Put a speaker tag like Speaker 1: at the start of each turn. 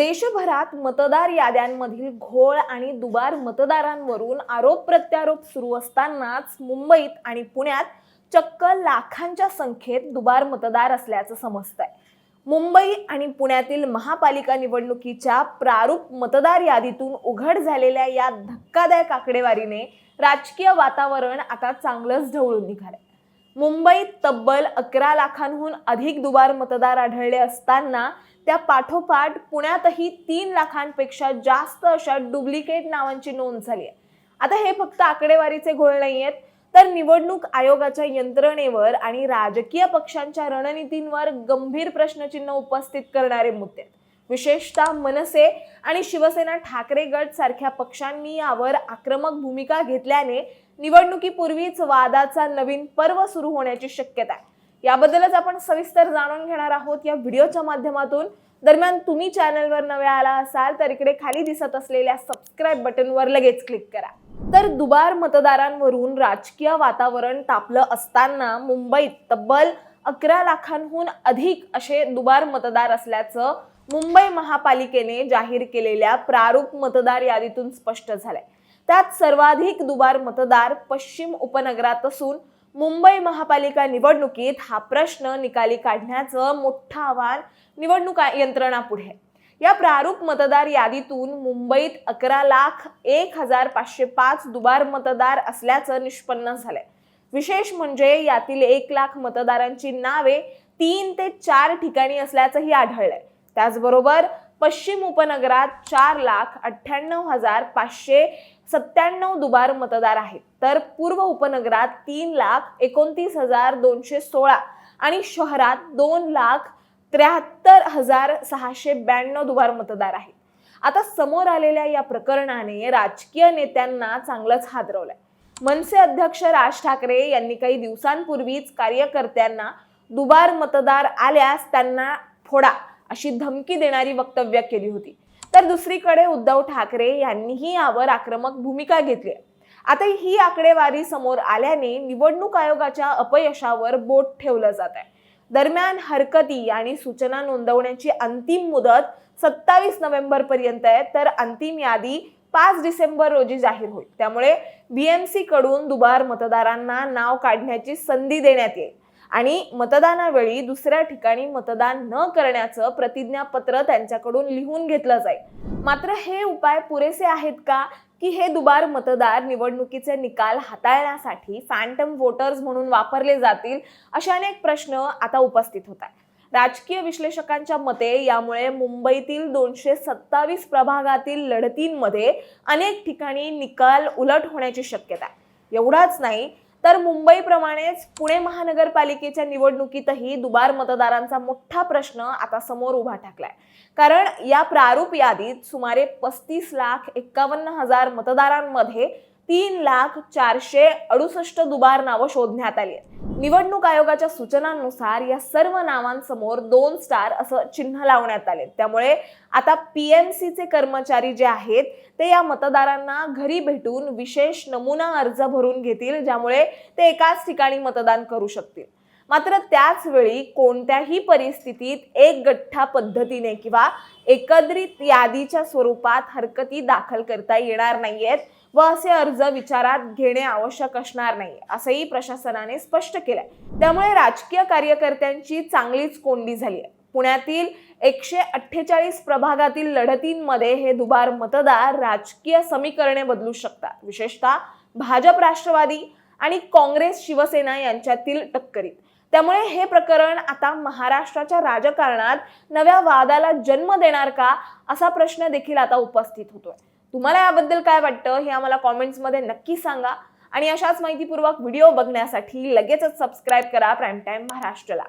Speaker 1: देशभरात मतदार याद्यांमधील घोळ आणि दुबार मतदारांवरून आरोप प्रत्यारोप सुरू असतानाच मुंबईत आणि पुण्यात चक्क लाखांच्या संख्येत दुबार मतदार असल्याचं समजतंय. मुंबई आणि पुण्यातील महापालिका निवडणुकीच्या प्रारूप मतदार यादीतून उघड झालेल्या या धक्कादायक आकडेवारीने राजकीय वातावरण आता चांगलंच ढवळून निघालंय. मुंबईत तब्बल अकरा लाखांहून अधिक दुबार मतदार आढळले असताना त्या पाठोपाठ पुण्यातही तीन लाखांपेक्षा जास्त अशा डुप्लिकेट नावांची नोंद झाली आहे. आता हे फक्त आकडेवारीचे घोळ नाही आहेत तर निवडणूक आयोगाच्या यंत्रणेवर आणि राजकीय पक्षांच्या रणनीतींवर गंभीर प्रश्नचिन्ह उपस्थित करणारे मुद्दे विशेषतः मनसे आणि शिवसेना ठाकरे गट सारख्या पक्षांनी यावर आक्रमक भूमिका घेतल्याने निवडणुकीपूर्वीच वादाचा नवीन पर्व सुरू होण्याची शक्यता आहे. याबद्दलच आपण सविस्तर जाणून घेणार आहोत या व्हिडिओच्या माध्यमातून. दरम्यान तुम्ही चॅनलवर नवे आला असाल तर इकडे खाली दिसत असलेल्या सबस्क्राईब बटनवर लगेच क्लिक करा. तर दुबार मतदारांवरून राजकीय वातावरण तापलं असताना मुंबईत तब्बल अकरा लाखांहून अधिक असे दुबार मतदार असल्याचं मुंबई महापालिकेने जाहीर केलेल्या प्रारूप मतदार यादीतून स्पष्ट झालंय. त्यात सर्वाधिक दुबार मतदार पश्चिम उपनगरात असून मुंबई महापालिका निवडणुकीत हा प्रश्न निकाली काढण्याचं मोठं आव्हान निवडणूक यंत्रणा पुढे. या प्रारूप मतदार यादीतून मुंबईत अकरा लाख एक हजार पाचशे पाच दुबार मतदार असल्याचं निष्पन्न झालंय. विशेष म्हणजे यातील एक लाख मतदारांची नावे तीन ते चार ठिकाणी असल्याचंही आढळलंय. त्याचबरोबर पश्चिम उपनगरात चार लाख अठ्ठ्याण्णव हजार पाचशे सत्त्याण्णव दुबार मतदार आहेत. तर पूर्व उपनगरात तीन लाख एकोणतीस हजार दोनशे सोळा आणि शहरात दोन लाख त्र्याहत्तर हजार सहाशे ब्याण्णव दुबार मतदार आहेत. आता समोर आलेल्या या प्रकरणाने राजकीय नेत्यांना चांगलंच हादरवलंय. मनसे अध्यक्ष राज ठाकरे यांनी काही दिवसांपूर्वीच कार्यकर्त्यांना दुबार मतदार आल्यास त्यांना फोडा अशी धमकी देणारी वक्तव्य केली होती. तर दुसरीकडे उद्धव ठाकरे यांनीही यावर आक्रमक भूमिका घेतली. आहे. आता ही आकडेवारी समोर आल्याने निवडणूक आयोगाच्या अपयशावर बोट ठेवलं जात आहे. दरम्यान हरकती आणि सूचना नोंदवण्याची अंतिम मुदत सत्तावीस नोव्हेंबर पर्यंत आहे तर अंतिम यादी पाच डिसेंबर रोजी जाहीर होईल. त्यामुळे बीएमसी कडून दुबार मतदारांना नाव काढण्याची संधी देण्यात येईल. आणि मतदानावेळी दुसऱ्या ठिकाणी मतदान न करण्याचं प्रतिज्ञापत्र त्यांच्याकडून लिहून घेतलं जाईल. मात्र हे उपाय पुरेसे आहेत का? की हे दुबार मतदार निवडणुकीचे निकाल हाताळण्यासाठी फॅन्टम वोटर्स म्हणून वापरले जातील असे अनेक प्रश्न आता उपस्थित होत आहेत. राजकीय विश्लेषकांच्या मते यामुळे मुंबईतील दोनशे सत्तावीस प्रभागातील लढतींमध्ये अनेक ठिकाणी निकाल उलट होण्याची शक्यता आहे. एवढाच नाही तर मुंबईप्रमाणेच पुणे महानगरपालिकेच्या निवडणुकीतही दुबार मतदारांचा मोठा प्रश्न आता समोर उभा ठाकलाय. कारण या प्रारूप यादीत सुमारे पस्तीस लाख एक्कावन्न हजार मतदारांमध्ये तीन लाख चारशे अडुसष्ट दुबार नावं शोधण्यात आली आहेत. निवडणूक आयोगाच्या सूचनांनुसार या सर्व नावांसमोर दोन स्टार असं चिन्ह लावण्यात आले. त्यामुळे आता पीएमसीचे कर्मचारी जे आहेत ते या मतदारांना घरी भेटून विशेष नमुना अर्ज भरून घेतील ज्यामुळे ते एकाच ठिकाणी मतदान करू शकतील. मात्र त्याचवेळी कोणत्याही परिस्थितीत एक गठ्ठा पद्धतीने किंवा एकत्रित यादीच्या स्वरूपात हरकती दाखल करता येणार नाहीयेत व असे अर्ज विचारात घेणे आवश्यक असणार नाही असंही प्रशासनाने स्पष्ट केलंय. त्यामुळे राजकीय कार्यकर्त्यांची चांगलीच कोंडी झाली आहे पुण्यातील एकशे अठ्ठेचाळीस प्रभागातील लढतींमध्ये हे दुबार मतदार राजकीय समीकरणे बदलू शकतात. विशेषतः भाजप राष्ट्रवादी आणि काँग्रेस शिवसेना यांच्यातील टक्करीत. त्यामुळे हे प्रकरण आता महाराष्ट्राच्या राजकारणात नव्या वादाला जन्म देणार का असा प्रश्न देखील आता उपस्थित होतोय. तुम्हाला याबद्दल काय वाटतं हे आम्हाला कॉमेंट्समध्ये नक्की सांगा. आणि अशाच माहितीपूर्वक व्हिडिओ बघण्यासाठी लगेचच सबस्क्राईब करा प्राईम टाईम महाराष्ट्राला.